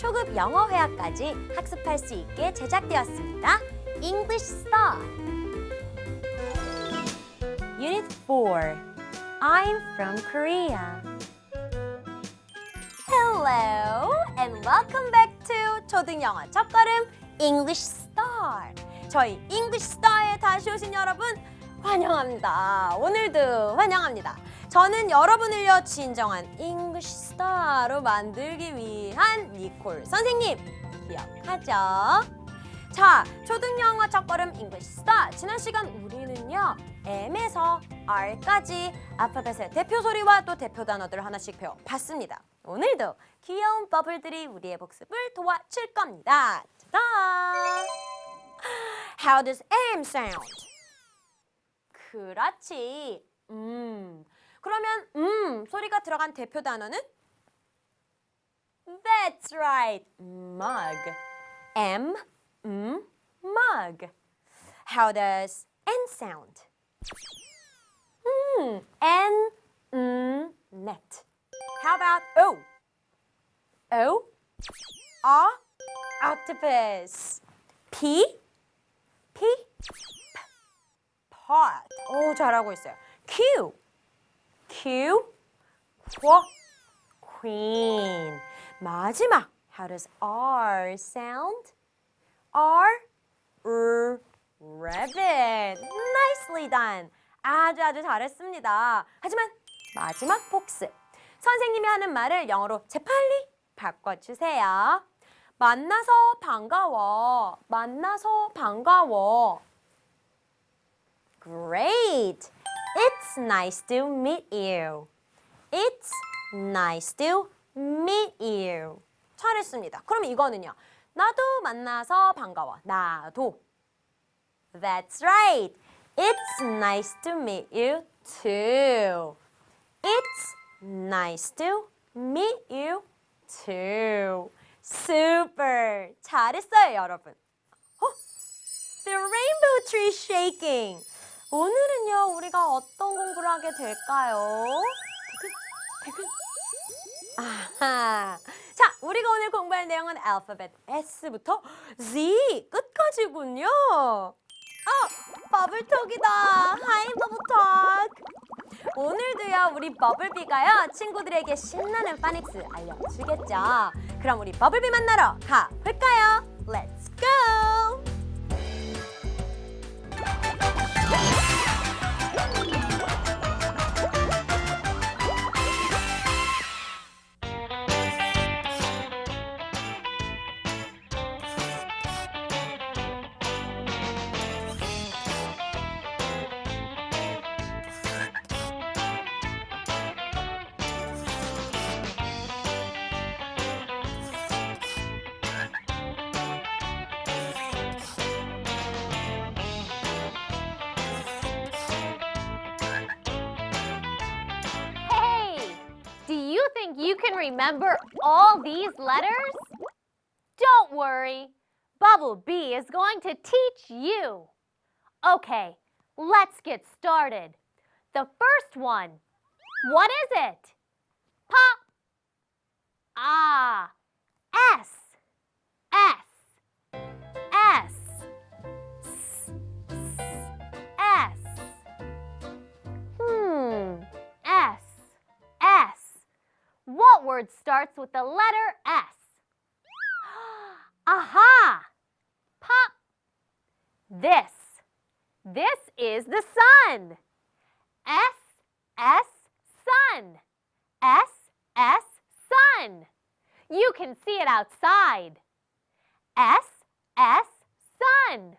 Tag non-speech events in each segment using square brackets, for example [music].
초급 영어 회화까지 학습할 수 있게 제작되었습니다. English Star. Unit 4. I'm from Korea. Hello and welcome back to 초등 영어 첫걸음 English Star. 저희 English Star에 다시 오신 여러분 환영합니다. 오늘도 환영합니다. 저는 여러분을요 진정한 English Star로 만들기 위한 니콜 선생님 기억하죠? 자, 초등 영어 첫걸음 English Star. 지난 시간 우리는요 M에서 R까지 알파벳의 대표 소리와 또 대표 단어들을 하나씩 배워봤습니다. 오늘도 귀여운 버블들이 우리의 복습을 도와줄 겁니다. 짜잔! How does M sound? 그렇지. 음. 그러면 음 소리가 들어간 대표 단어는 That's right. mug. M M mug. How does N sound? Hmm, N N net. How about O? O O octopus. P P pot. 오 잘하고 있어요. Q Q Qu Queen. 마지막 How does R sound? R R rabbit. Nicely done. 아주 아주 잘했습니다. 하지만 마지막 복습. 선생님이 하는 말을 영어로 재빨리 바꿔주세요. 만나서 반가워. 만나서 반가워. Great. It's nice to meet you. It's nice to meet you. 잘했습니다. 그럼 이거는요. 나도 만나서 반가워. 나도. That's right. It's nice to meet you too. It's nice to meet you too. Super. 잘했어요, 여러분. 어? The rainbow tree shaking. 오늘은요, 우리가 어떤 공부를 하게 될까요? 아하. 자, 우리가 오늘 공부할 내용은 알파벳 S부터 Z 끝까지군요. 어, 버블톡이다. 하이 버블톡. 오늘도요, 우리 버블비가요, 친구들에게 신나는 파닉스 알려주겠죠. 그럼 우리 버블비 만나러 가볼까요? Let's go! Remember all these letters? Don't worry. Bubble B is going to teach you. Okay, let's get started. The first one. What is it? Pop. Ah. S. S. What word starts with the letter S? [gasps] Aha! Pop. This. This is the sun. S. S. Sun. S. S. Sun. You can see it outside. S. S. Sun.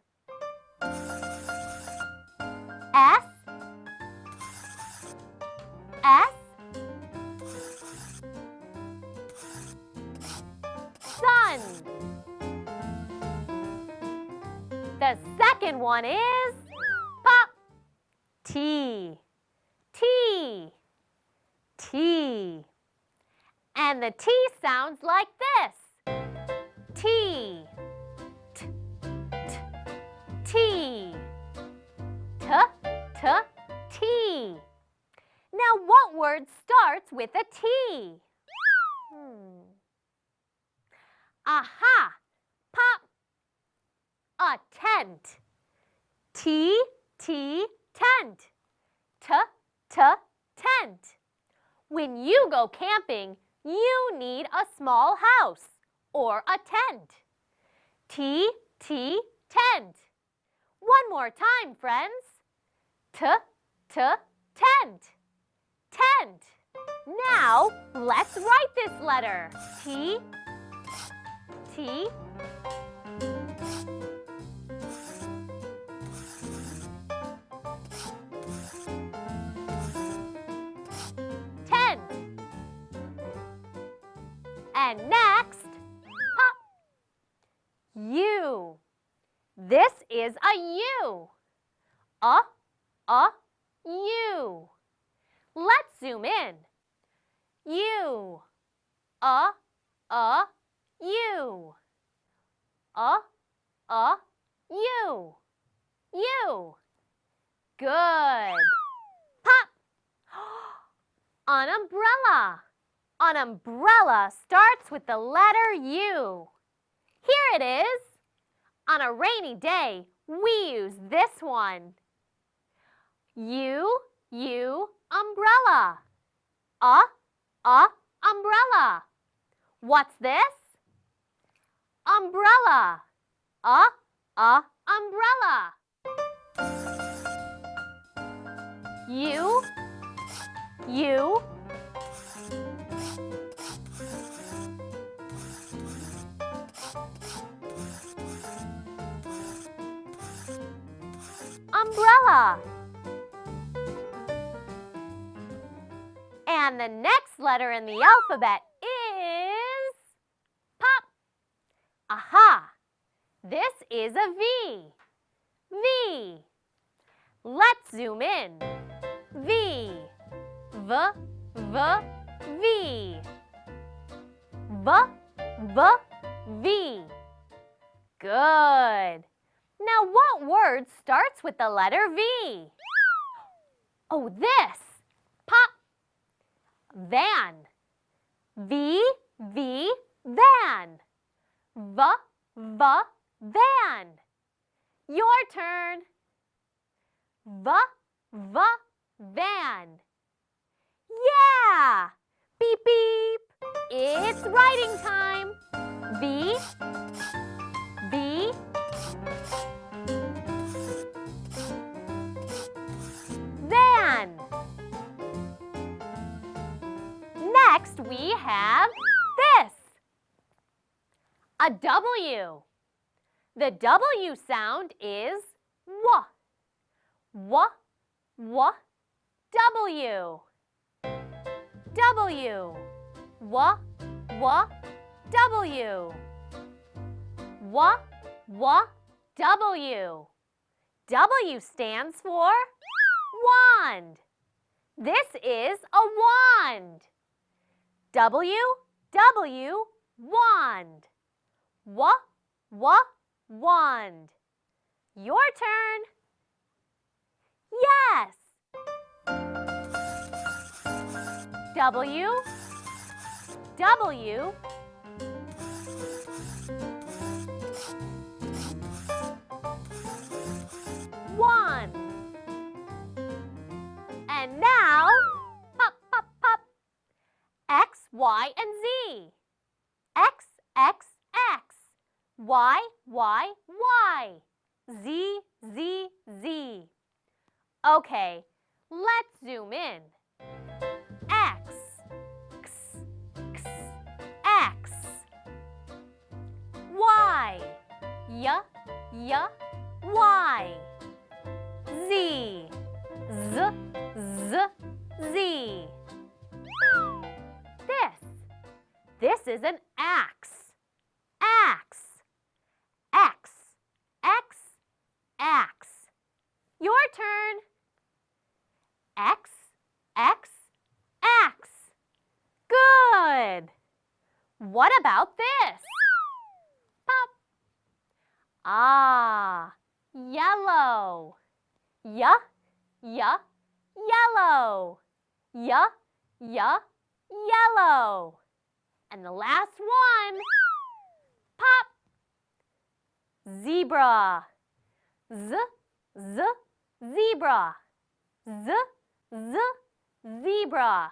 second one is pop. T, T, T. And the T sounds like this. T, t, t, T, t, t, T. Now what word starts with a T? Hmm. Aha! Pop! A tent. T, T, tent. T, T, tent. When you go camping, you need a small house or a tent. T, T, tent. One more time, friends. T, T, tent. Tent. Now, let's write this letter. T, T, And next, pop. U. This is a U. A, a, U. Let's zoom in. U. A, a, U. A, a, U. U. Good. Pop. [gasps] An umbrella. An umbrella starts with the letter U. Here it is. On a rainy day, we use this one. U, U, umbrella. A, a, umbrella. What's this? Umbrella. A, a, umbrella. U, U, umbrella. And the next letter in the alphabet is pop. Aha! This is a V. V. Let's zoom in. V. V. V. V. V. V. V. Good. Now, what word starts with the letter V? Oh, this. Pop. Van. V, V, van. V, V, van. Your turn. V, V, van. Yeah! Beep, beep. It's writing time. V, V, van. Next, we have this a W. The W sound is W. W, W, W. W. W, W, W. W, W, W. W stands for wand. This is a wand. W, W, wand. W, W, wand. Your turn. Yes. W, W, Y, and Z. X, X, X. Y, Y, Y. Z, Z, Z. Okay, let's zoom in. X, X, X, X. Y, Y, Y, Y. Z, Z, Z, Z. this is an axe. Axe, X, X, X. Your turn. X, X, X. Good. What about this? Pop. Ah, yellow. Yeah, yeah, yellow. Yeah, yeah, yellow. And the last one, pop, zebra. Z, z, zebra. Z, z, zebra.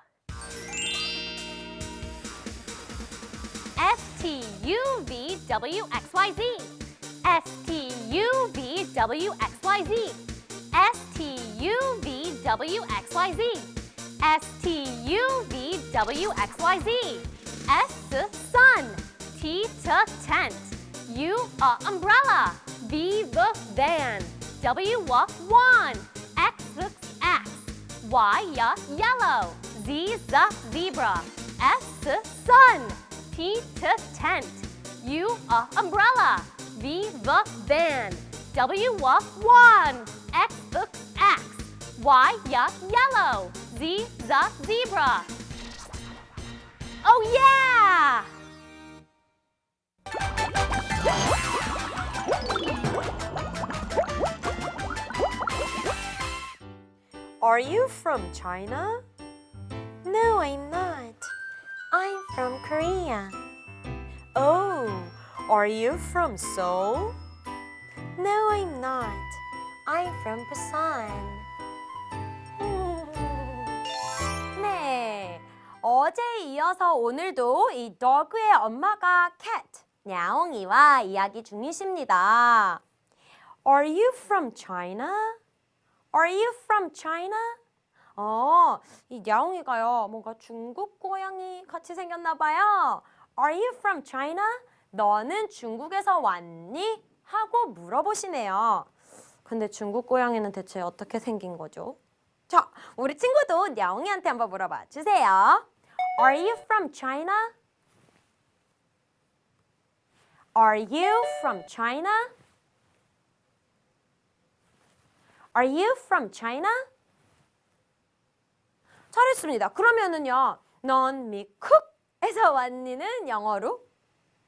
S T U V W X Y Z. S T U V W X Y Z. S T U V W X Y Z. S T U V W X Y Z. S the sun. T to tent. U a umbrella. V the van. W a wand. X the X. Y ya yellow. Z the zebra. S the sun. T to tent. U a umbrella. V the van. W a wand. X the X. Y ya yellow. Z the zebra. Oh yeah! Are you from China? No, I'm not. I'm from Korea. Oh, are you from Seoul? No, I'm not. I'm from Busan. 어제에 이어서 오늘도 이 dog의 엄마가 cat, 야옹이와 이야기 중이십니다. Are you from China? Are you from China? 어, 이 야옹이가요. 뭔가 중국 고양이 같이 생겼나 봐요. Are you from China? 너는 중국에서 왔니? 하고 물어보시네요. 근데 중국 고양이는 대체 어떻게 생긴 거죠? 자, 우리 친구도 야옹이한테 한번 물어봐 주세요. Are you from China? Are you from China? Are you from China? 잘했습니다. 그러면은요, 넌 미국에서 왔니는 영어로?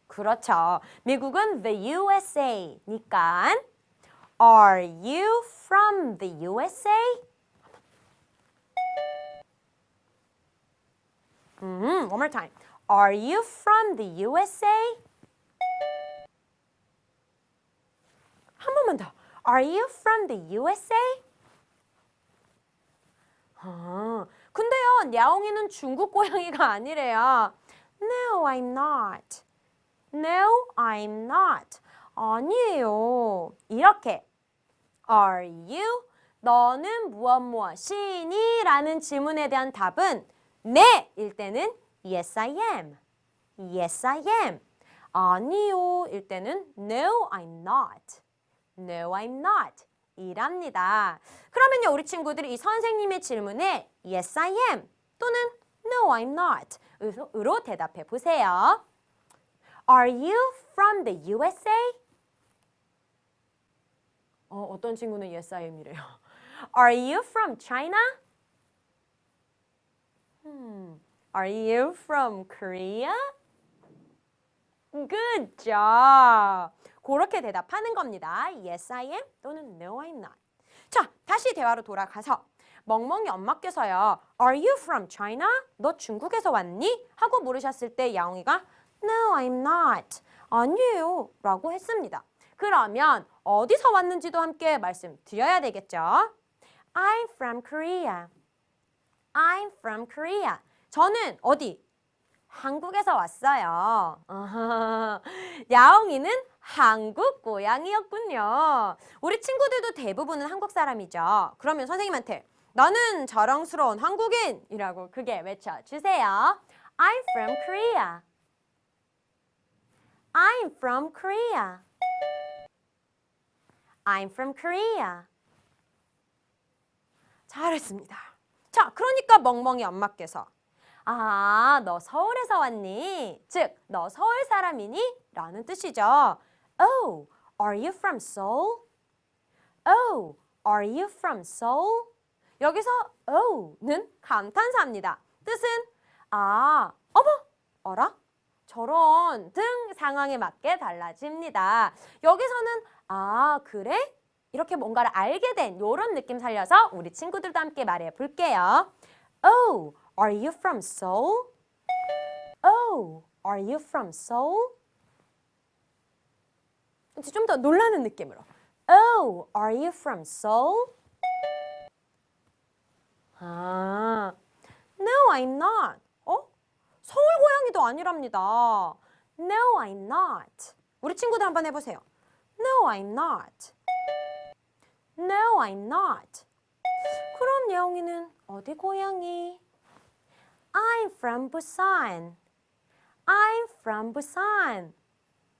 그렇죠. 미국은 the USA니까. Are you from the USA? 음, one more time. Are you from the USA? 한 번만 더. Are you from the USA? 아, 근데요, 야옹이는 중국 고양이가 아니래요. No, I'm not. No, I'm not. 아니에요. 이렇게. Are you? 너는 무엇 무엇이니? 라는 질문에 대한 답은 네! 일 때는 Yes, I am. Yes, I am. 아니요. 일 때는 No, I'm not. No, I'm not. 이랍니다. 그러면요, 우리 친구들이 이 선생님의 질문에 Yes, I am 또는 No, I'm not 으로- 대답해 보세요. Are you from the USA? 어, 어떤 친구는 Yes, I am이래요. Are you from China? Are you from Korea? Good job. 그렇게 대답하는 겁니다. Yes, I am 또는 No, I'm not. 자, 다시 대화로 돌아가서 멍멍이 엄마께서요. Are you from China? 너 중국에서 왔니? 하고 물으셨을 때 야옹이가 No, I'm not. 아니에요. 라고 했습니다. 그러면 어디서 왔는지도 함께 말씀드려야 되겠죠? I'm from Korea. I'm from Korea. 저는 어디? 한국에서 왔어요. 야옹이는 한국 고양이였군요. 우리 친구들도 대부분은 한국 사람이죠. 그러면 선생님한테 나는 자랑스러운 한국인이라고 크게 외쳐주세요. I'm from Korea. I'm from Korea. I'm from Korea. 잘했습니다. 자, 그러니까 멍멍이 엄마께서 아, 너 서울에서 왔니? 즉, 너 서울 사람이니? 라는 뜻이죠. Oh, are you from Seoul? Oh, are you from Seoul? 여기서 oh는 감탄사입니다. 뜻은 아, 어머, 어라? 저런 등 상황에 맞게 달라집니다. 여기서는 아, 그래? 이렇게 뭔가를 알게 된 이런 느낌 살려서 우리 친구들도 함께 말해 볼게요. Oh, are you from Seoul? Oh, are you from Seoul? 좀더 놀라는 느낌으로. Oh, are you from Seoul? 아, no, I'm not. 어? 서울 고양이도 아니랍니다. No, I'm not. 우리 친구들 한번 해보세요. No, I'm not. No, I'm not. 그럼 예영이는 어디 고양이? I'm from Busan. I'm from Busan.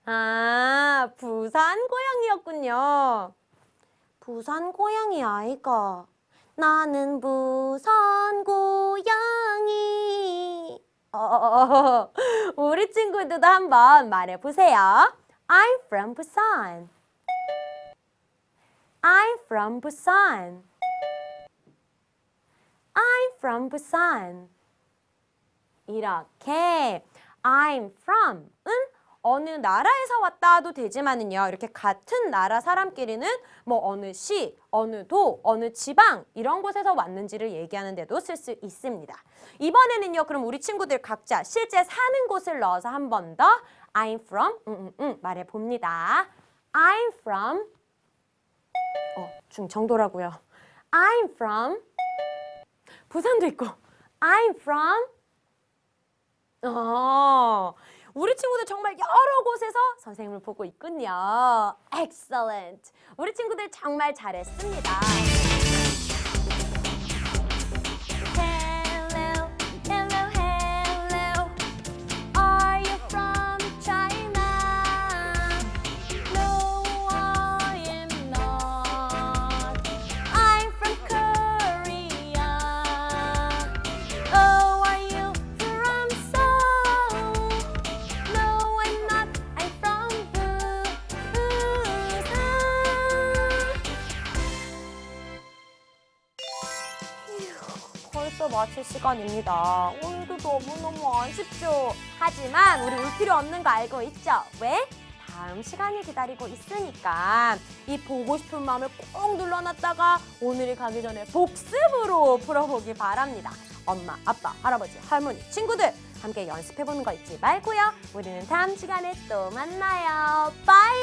아, 부산 고양이였군요. 부산 고양이 아이가. 나는 부산 고양이. 어, 우리 친구들도 한번 말해보세요. I'm from Busan. I'm from Busan. I'm from Busan. 이렇게 I'm from은 어느 나라에서 왔다도 되지만은요 이렇게 같은 나라 사람끼리는 뭐 어느 시, 어느 도, 어느 지방 이런 곳에서 왔는지를 얘기하는데도 쓸 수 있습니다. 이번에는요 그럼 우리 친구들 각자 실제 사는 곳을 넣어서 한 번 더 I'm from 음, 음, 음, 말해 봅니다. I'm from 어 중 정도라고요. I'm from 부산도 있고 I'm from 어, 우리 친구들 정말 여러 곳에서 선생님을 보고 있군요. Excellent. 우리 친구들 정말 잘했습니다. 마칠 시간입니다. 오늘도 너무너무 아쉽죠? 하지만 우리 울 필요 없는 거 알고 있죠? 왜? 다음 시간이 기다리고 있으니까 이 보고 싶은 마음을 꼭 눌러놨다가 오늘이 가기 전에 복습으로 풀어보기 바랍니다. 엄마, 아빠, 할아버지, 할머니, 친구들 함께 연습해보는 거 잊지 말고요. 우리는 다음 시간에 또 만나요. 빠이!